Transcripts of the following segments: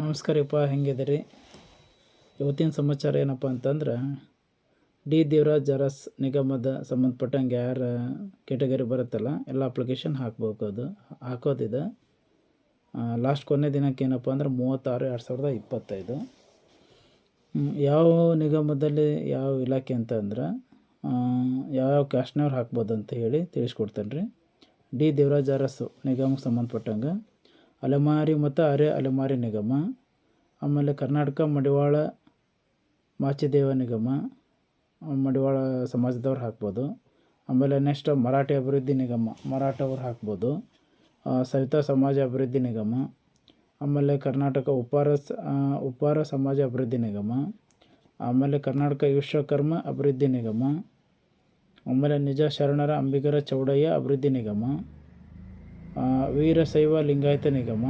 ನಮಸ್ಕಾರಪ್ಪ ಹೆಂಗಿದ್ದೀರಿ? ಇವತ್ತಿನ ಸಮಾಚಾರ ಏನಪ್ಪ ಅಂತಂದ್ರೆ, ಡಿ ದೇವರಾಜ್ ಅರಸ್ ನಿಗಮದ ಸಂಬಂಧಪಟ್ಟಂಗೆ ಯಾರು ಕೆಟಗರಿ ಬರುತ್ತಲ್ಲ, ಎಲ್ಲ ಅಪ್ಲಿಕೇಶನ್ ಹಾಕ್ಬೋದು ಹಾಕೋದಿದೆ. ಲಾಸ್ಟ್ ಕೊನೆ ದಿನಕ್ಕೆ ಏನಪ್ಪ ಅಂದ್ರೆ ಮೂವತ್ತಾರು, ಎರಡು ಸಾವಿರದ ಇಪ್ಪತ್ತೈದು. ಯಾವ ನಿಗಮದಲ್ಲಿ ಯಾವ ಇಲಾಖೆ ಅಂತ ಅಂದ್ರೆ ಯಾವ್ಯಾವ ಕ್ಯಾಶ್ನವ್ರು ಹಾಕ್ಬೋದು ಅಂತ ಹೇಳಿ ತಿಳಿಸ್ಕೊಡ್ತೇನೆ ರೀ ಡಿ ದೇವರಾಜ್ ಅರಸು ನಿಗಮಕ್ಕೆ ಸಂಬಂಧಪಟ್ಟಂಗೆ. ಅಲೆಮಾರಿ ಮತ್ತು ಅರೆ ಅಲೆಮಾರಿ ನಿಗಮ. ಆಮೇಲೆ ಕರ್ನಾಟಕ ಮಡಿವಾಳ ಮಾಚಿದೇವ ನಿಗಮ. ಮಡಿವಾಳ ಸಮಾಜದವ್ರು ಹಾಕ್ಬೋದು. ಆಮೇಲೆ ನೆಕ್ಸ್ಟ್ ಮರಾಠಿ ಅಭಿವೃದ್ಧಿ ನಿಗಮ, ಮರಾಠವ್ರು ಹಾಕ್ಬೋದು. ಸವಿತಾ ಸಮಾಜ ಅಭಿವೃದ್ಧಿ ನಿಗಮ. ಆಮೇಲೆ ಕರ್ನಾಟಕ ಉಪಾರ ಉಪ್ಪಾರ ಸಮಾಜ ಅಭಿವೃದ್ಧಿ ನಿಗಮ. ಆಮೇಲೆ ಕರ್ನಾಟಕ ವಿಶ್ವಕರ್ಮ ಅಭಿವೃದ್ಧಿ ನಿಗಮ. ಆಮೇಲೆ ನಿಜ ಶರಣರ ಅಂಬಿಗರ ಚೌಡಯ್ಯ ಅಭಿವೃದ್ಧಿ ನಿಗಮ. ವೀರಶೈವ ಲಿಂಗಾಯತ ನಿಗಮ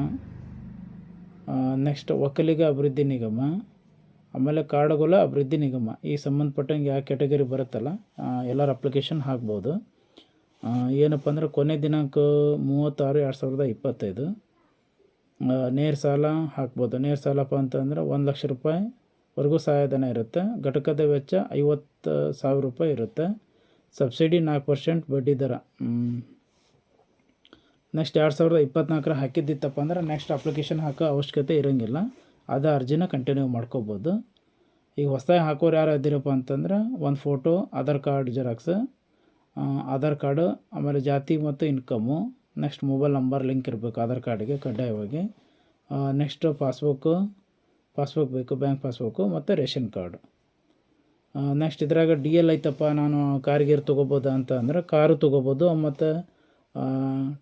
ನೆಕ್ಸ್ಟ್ ಒಕ್ಕಲಿಗ ಅಭಿವೃದ್ಧಿ ನಿಗಮ, ಆಮೇಲೆ ಕಾಡುಗೊಲ ಅಭಿವೃದ್ಧಿ ನಿಗಮ, ಈ ಸಂಬಂಧಪಟ್ಟಂಗೆ ಯಾವ ಕ್ಯಾಟಗರಿ ಬರುತ್ತಲ್ಲ ಎಲ್ಲರ ಅಪ್ಲಿಕೇಶನ್ ಹಾಕ್ಬೋದು. ಏನಪ್ಪ ಅಂದರೆ ಕೊನೆ ದಿನಾಂಕ ಮೂವತ್ತಾರು ಎರಡು ಸಾವಿರದ ಇಪ್ಪತ್ತೈದು. ನೇರ ಸಾಲ ಹಾಕ್ಬೋದು. ನೇರ ಸಾಲಪ್ಪ ಅಂತಂದ್ರೆ ಒಂದು ಲಕ್ಷ ರೂಪಾಯಿವರೆಗೂ ಸಹಾಯಧನ ಇರುತ್ತೆ. ಘಟಕದ ವೆಚ್ಚ ಐವತ್ತು ಸಾವಿರ ರೂಪಾಯಿ ಇರುತ್ತೆ. ಸಬ್ಸಿಡಿ ನಾಲ್ಕು ಪರ್ಸೆಂಟ್ ಬಡ್ಡಿ ದರ. ನೆಕ್ಸ್ಟ್ ಎರಡು ಸಾವಿರದ ಇಪ್ಪತ್ನಾಲ್ಕರ ಹಾಕಿದ್ದಿತ್ತಪ್ಪ ಅಂದ್ರೆ ನೆಕ್ಸ್ಟ್ ಅಪ್ಲಿಕೇಶನ್ ಹಾಕೋ ಅವಶ್ಯಕತೆ ಇರೋಂಗಿಲ್ಲ. ಅದು ಅರ್ಜಿನ ಕಂಟಿನ್ಯೂ ಮಾಡ್ಕೋಬೋದು. ಈಗ ಹೊಸದಾಗಿ ಹಾಕೋರು ಯಾರು ಇದ್ದೀರಪ್ಪ ಅಂತಂದ್ರೆ ಒಂದು photo Aadhaar card xerox Aadhaar card, ಆಮೇಲೆ ಜಾತಿ ಮತ್ತು income next mobile number link ಇರಬೇಕು ಆಧಾರ್ ಕಾರ್ಡಿಗೆ ಕಡ್ಡಾಯವಾಗಿ. ನೆಕ್ಸ್ಟ್ ಪಾಸ್ಬುಕ್ಕು ಪಾಸ್ಬುಕ್ ಬೇಕು ಬ್ಯಾಂಕ್ ಪಾಸ್ಬುಕ್ಕು ಮತ್ತು ರೇಷನ್ ಕಾರ್ಡು. ನೆಕ್ಸ್ಟ್ ಇದ್ರಾಗ ಡಿ ಎಲ್ ಐತಪ್ಪ, ನಾನು ಕಾರ್ಗೀರ್ ತೊಗೋಬೋದಾ ಅಂತ ಅಂದ್ರೆ ಕಾರು ತೊಗೋಬೋದು, ಮತ್ತು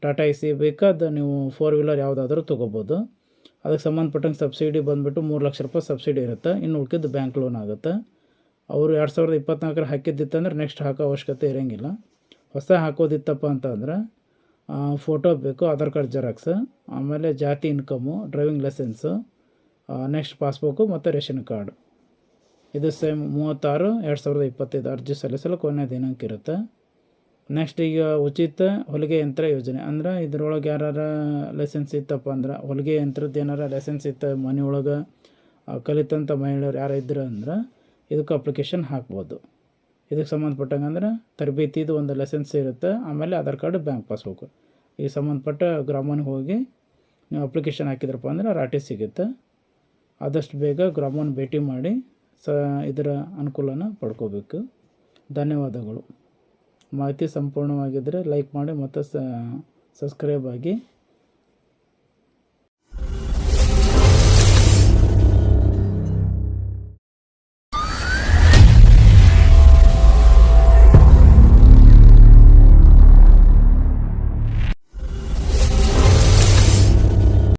ಟಾಟಾ ಎ ಸಿ ಬೇಕಾದ ನೀವು ಫೋರ್ ವೀಲರ್ ಯಾವುದಾದ್ರೂ ತೊಗೋಬೋದು. ಅದಕ್ಕೆ ಸಂಬಂಧಪಟ್ಟಂಗೆ ಸಬ್ಸಿಡಿ ಬಂದುಬಿಟ್ಟು ಮೂರು ಲಕ್ಷ ರೂಪಾಯಿ ಸಬ್ಸಿಡಿ ಇರುತ್ತೆ. ಇನ್ನು ಉಳ್ಕಿದ್ದು ಬ್ಯಾಂಕ್ ಲೋನ್ ಆಗುತ್ತೆ. ಅವರು ಎರಡು ಸಾವಿರದ ಇಪ್ಪತ್ನಾಲ್ಕರ ಹಾಕಿದ್ದಿತ್ತಂದ್ರೆ ನೆಕ್ಸ್ಟ್ ಹಾಕೋ ಅವಶ್ಯಕತೆ ಇರೋಂಗಿಲ್ಲ. ಹೊಸ ಹಾಕೋದಿತ್ತಪ್ಪ ಅಂತಂದ್ರೆ ಫೋಟೋ ಬೇಕು, ಆಧಾರ್ ಕಾರ್ಡ್ ಜೆರಾಕ್ಸ್ ಆಮೇಲೆ ಜಾತಿ income driving licence next passbook ಮತ್ತು ರೇಷನ್ ಕಾರ್ಡು. ಇದು ಸೇಮ್ ಮೂವತ್ತಾರು, ಎರಡು ಸಾವಿರದ ಇಪ್ಪತ್ತೈದು ಅರ್ಜಿ ಸಲ್ಲಿಸಲು ಕೊನೆಯ ದಿನಾಂಕ ಇರುತ್ತೆ. ನೆಕ್ಸ್ಟ್ ಈಗ ಉಚಿತ ಹೊಲಿಗೆ ಯಂತ್ರ ಯೋಜನೆ. ಅಂದ್ರೆ ಇದ್ರೊಳಗೆ ಯಾರ ಲೈಸೆನ್ಸ್ ಇತ್ತಪ್ಪ ಅಂದ್ರೆ ಹೊಲಿಗೆ ಯಂತ್ರದ್ದು ಏನಾರ ಲೈಸೆನ್ಸ್ ಇತ್ತು ಮನೆಯೊಳಗೆ ಕಲಿತಂಥ ಮಹಿಳೆಯರು ಯಾರು ಇದ್ರು ಅಂದ್ರೆ ಇದಕ್ಕೆ ಅಪ್ಲಿಕೇಶನ್ ಹಾಕ್ಬೋದು. ಇದಕ್ಕೆ ಸಂಬಂಧಪಟ್ಟಂಗೆ ಅಂದ್ರೆ ತರಬೇತಿದು ಒಂದು ಲೈಸೆನ್ಸ್ ಇರುತ್ತೆ, ಆಮೇಲೆ ಆಧಾರ್ ಕಾರ್ಡ್ ಬ್ಯಾಂಕ್ ಪಾಸ್ಬುಕ್ ಈ ಸಂಬಂಧಪಟ್ಟ ಗ್ರಾಮನಿಗೆ ಹೋಗಿ ನೀವು ಅಪ್ಲಿಕೇಶನ್ ಹಾಕಿದ್ರಪ್ಪ ಅಂದ್ರೆ ರಾಟಿ ಸಿಗುತ್ತೆ. ಆದಷ್ಟು ಬೇಗ ಗ್ರಾಮವನ್ನು ಭೇಟಿ ಮಾಡಿ ಸ, ಇದರ ಅನುಕೂಲನ ಪಡ್ಕೋಬೇಕು. ಧನ್ಯವಾದಗಳು. ಮಾಹಿತಿ ಸಂಪೂರ್ಣವಾಗಿದ್ದರೆ ಲೈಕ್ ಮಾಡಿ ಮತ್ತು ಸಬ್ಸ್ಕ್ರೈಬ್ ಆಗಿ.